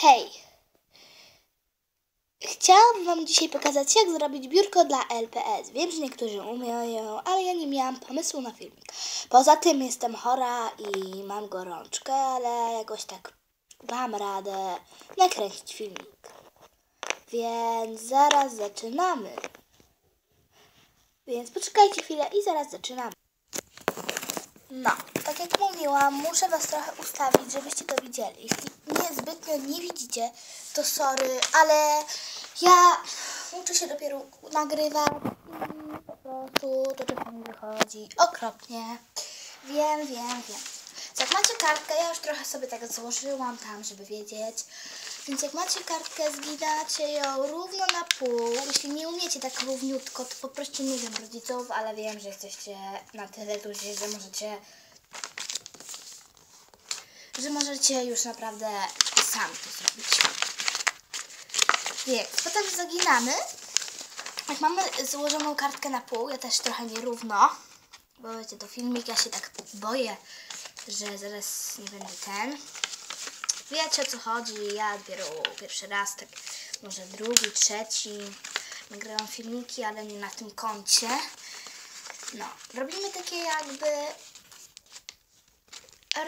Hej! Chciałam Wam dzisiaj pokazać, jak zrobić biurko dla LPS. Wiem, że niektórzy umieją, ale ja nie miałam pomysłu na filmik. Poza tym jestem chora i mam gorączkę, ale jakoś tak dam radę nakręcić filmik. Więc zaraz zaczynamy. Więc poczekajcie chwilę i zaraz zaczynamy. No, tak jak mówiłam, muszę Was trochę ustawić, żebyście to widzieli. Jeśli nie widzicie, to sorry, ale ja uczę się dopiero nagrywać i po prostu to czasami wychodzi okropnie. Wiem, wiem, wiem. Jak macie kartkę, ja już trochę sobie tak złożyłam tam, żeby wiedzieć. Więc jak macie kartkę, zginacie ją równo na pół. Jeśli nie umiecie tak równiutko, to poproście, nie wiem, rodziców, ale wiem, że jesteście na tyle duzi, że możecie że możecie już naprawdę sami to zrobić. Więc potem zaginamy. Jak mamy złożoną kartkę na pół, ja też trochę nierówno, bo wiecie, to filmik, ja się tak boję, że zaraz nie będzie ten. Wiecie o co chodzi, ja dopiero pierwszy raz, tak może drugi, trzeci, nagrywam filmiki, ale nie na tym koncie. No, robimy takie jakby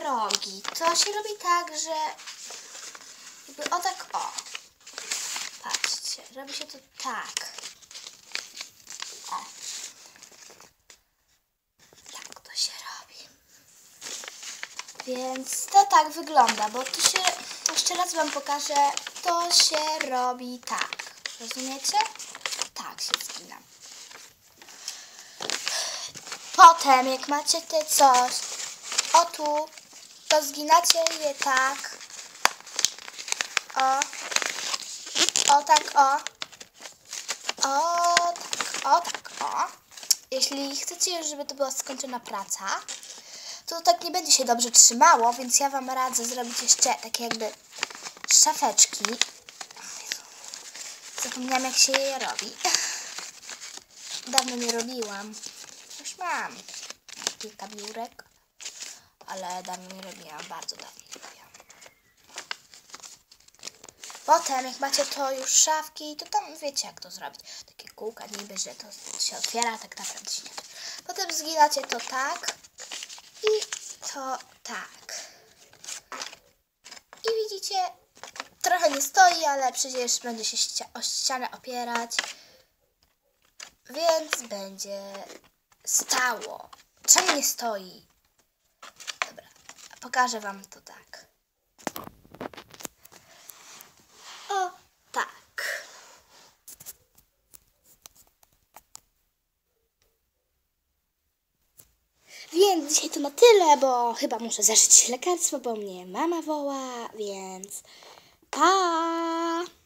rogi. To się robi tak, że jakby o tak o. Patrzcie, robi się to tak. O. Tak to się robi. Więc to tak wygląda, bo to się, jeszcze raz Wam pokażę, to się robi tak. Rozumiecie? Tak się zgina. Potem, jak macie te coś, o tu, to zginacie je tak. O. O tak, o. O tak, o tak, o. Jeśli chcecie, żeby to była skończona praca, to tak nie będzie się dobrze trzymało, więc ja Wam radzę zrobić jeszcze takie jakby szafeczki. Zapomniałam, jak się je robi. Dawno nie robiłam. Już mam kilka biurek ale dawno nie robiłam, bardzo dawno nie robiłam. Potem, jak macie to już szafki, to tam wiecie, jak to zrobić. Takie kółka niby, że to się otwiera, tak naprawdę się nie. Potem zginacie to tak i to tak. I widzicie, trochę nie stoi, ale przecież będzie się ścia o ścianę opierać, więc będzie stało. Czemu nie stoi? Pokażę Wam to tak. O, tak. Więc dzisiaj to na tyle, bo chyba muszę zażyć lekarstwo, bo mnie mama woła, więc pa!